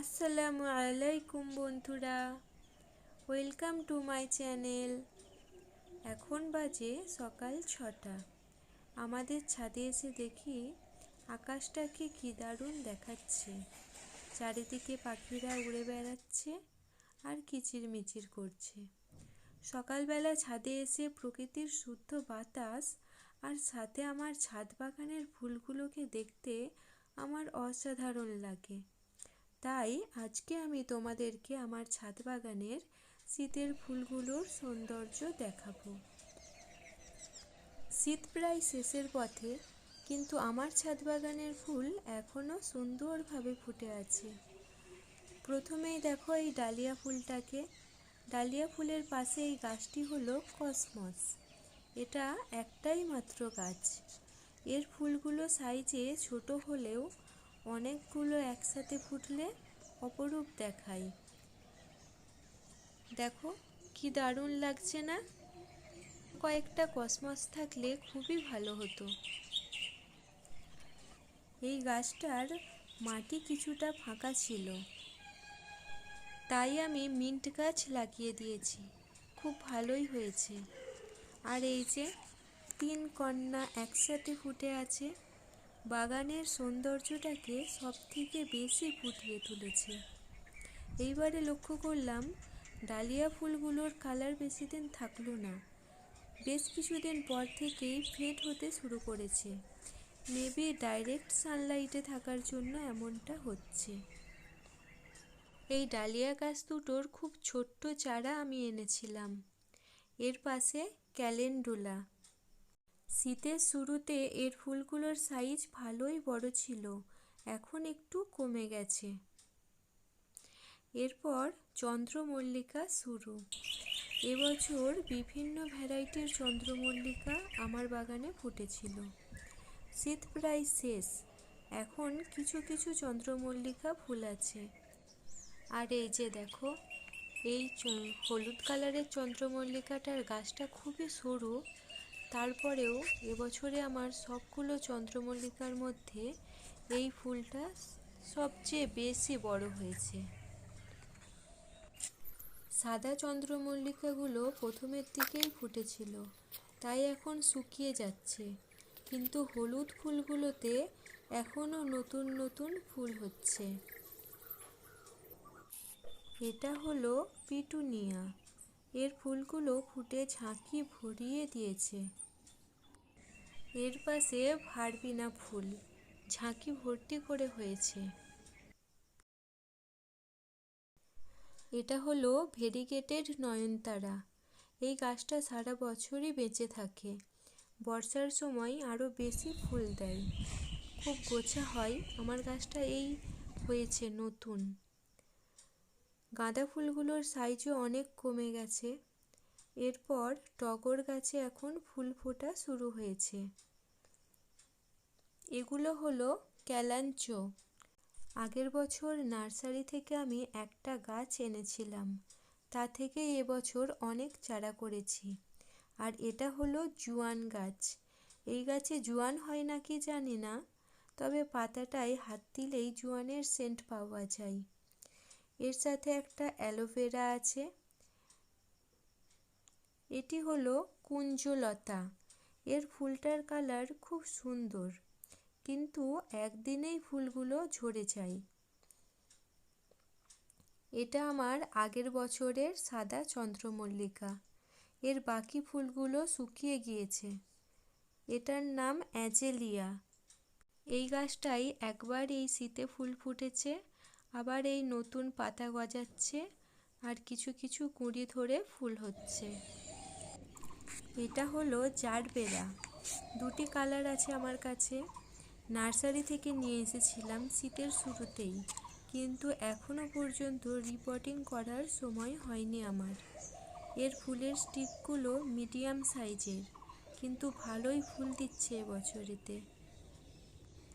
আসসালামু আলাইকুম বন্ধুরা, ওয়েলকাম টু মাই চ্যানেল। এখন বাজে সকাল ছটা। আমাদের ছাদে এসে দেখি আকাশটাকে কী দারুণ দেখাচ্ছে। চারিদিকে পাখিরা উড়ে বেড়াচ্ছে আর কিচিরমিচির করছে। সকালবেলা ছাদে এসে প্রকৃতির শুদ্ধ বাতাস আর সাথে আমার ছাদ বাগানের ফুলগুলোকে দেখতে আমার অসাধারণ লাগে। তাই আজকে আমি তোমাদেরকে আমার ছাদ বাগানের শীতের ফুলগুলোর সৌন্দর্য দেখাবো। শীত প্রায় শেষের পথে, কিন্তু আমার ছাদ বাগানের ফুল এখনও সুন্দরভাবে ফুটে আছে। প্রথমেই দেখো এই ডালিয়া ফুলটাকে। ডালিয়া ফুলের পাশে এই গাছটি হলো কসমস। এটা একটাই মাত্র গাছ। এর ফুলগুলো সাইজে ছোট হলেও অনেকগুলো একসাথে ফুটলে অপরূপ দেখায়। দেখো, কি দারুণ লাগছে না? কয়েকটা কসমস থাকলে খুবই ভালো হতো। এই গাছটার মাটি কিছুটা ফাঁকা ছিল। তাই আমি মিন্ট গাছ লাগিয়ে দিয়েছি। খুব ভালোই হয়েছে। আর এই যে তিন কন্যা একসাথে ফুটে আছে বাগানের সৌন্দর্যটাকে সব থেকে বেশি ফুটিয়ে তুলেছে। এইবারে লক্ষ্য করলাম, ডালিয়া ফুলগুলোর কালার বেশি দিন থাকল না। বেশ কিছুদিন পর থেকেই ফেড হতে শুরু করেছে। মেবি ডাইরেক্ট সানলাইটে থাকার জন্য এমনটা হচ্ছে। এই ডালিয়া গাছ দুটোর খুব ছোট্ট চারা আমি এনেছিলাম। এর পাশে ক্যালেন্ডুলা। শীতের শুরুতে এর ফুলগুলোর সাইজ ভালোই বড় ছিল, এখন একটু কমে গেছে। এরপর চন্দ্রমল্লিকা শুরু। এবছর বিভিন্ন ভ্যারাইটির চন্দ্রমল্লিকা আমার বাগানে ফুটেছিল। শীত প্রায় শেষ, এখন কিছু কিছু চন্দ্রমল্লিকা ফুল আছে। আর এই যে দেখো, এই হলুদ কালারের চন্দ্রমল্লিকাটার গাছটা খুবই সরু তারপরেও এবছরে আমার সবগুলো চন্দ্রমল্লিকার মধ্যে এই ফুলটা সবচেয়ে বেশি বড় হয়েছে। সাদা চন্দ্রমল্লিকাগুলো প্রথমের দিকেই ফুটেছিল, তাই এখন শুকিয়ে যাচ্ছে। কিন্তু হলুদ ফুলগুলোতে এখনও নতুন নতুন ফুল হচ্ছে। এটা হলো পিটুনিয়া। এর ফুলগুলো ফুটে ঝাঁকি ভরিয়ে দিয়েছে। এর পাশে ভারবিনা ফুল ঝাঁকি ভর্তি করে হয়েছে। এটা হলো ভেরিগেটেড নয়নতারা। এই গাছটা সারা বছরই বেঁচে থাকে। বর্ষার সময় আরও বেশি ফুল দেয়। খুব গোছা হয়। আমার গাছটা এই হয়েছে নতুন। গাঁদা ফুলগুলোর সাইজও অনেক কমে গেছে। এরপর টগর গাছে এখন ফুল ফোটা শুরু হয়েছে। এগুলো হলো ক্যালাঞ্চো। আগের বছর নার্সারি থেকে আমি একটা গাছ এনেছিলাম। তা থেকে এবছর অনেক চারা করেছি। আর এটা হলো জুয়ান গাছ। এই গাছে জুয়ান হয় নাকি জানি না, তবে পাতাটায় হাত দিলেই জুয়ানের সেন্ট পাওয়া যায়। এর সাথে একটা অ্যালোভেরা আছে। এটি হলো কুঞ্জলতা। এর ফুলটার কালার খুব সুন্দর, কিন্তু একদিনেই ফুলগুলো ঝরে যায়। এটা আমার আগের বছরের সাদা চন্দ্রমল্লিকা। এর বাকি ফুলগুলো শুকিয়ে গিয়েছে। এটার নাম অ্যাজেলিয়া। এই গাছটাই একবার এই শীতে ফুল ফুটেছে, আবার এই নতুন পাতা গজাচ্ছে, আর কিছু কিছু কুঁড়ি ধরে ফুল হচ্ছে। এটা হলো জারবেরা। দুটি কালার আছে আমার কাছে। নার্সারি থেকে নিয়ে এসেছিলাম শীতের শুরুতেই, কিন্তু এখনও পর্যন্ত রিপোর্টিং করার সময় হয়নি আমার। এর ফুলের স্টিকগুলো মিডিয়াম সাইজের, কিন্তু ভালোই ফুল দিচ্ছে এবছরেতে।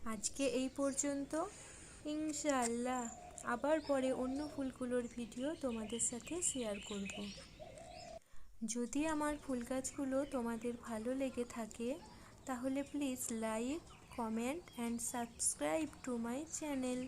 আজকে এই পর্যন্ত। ইনশাআল্লাহ, আবার পরে অন্য ফুলগুলোর ভিডিও তোমাদের সাথে শেয়ার করব। যদি আমার ফুল গাছগুলো তোমাদের ভালো লেগে থাকে, তাহলে please like comment and subscribe to my channel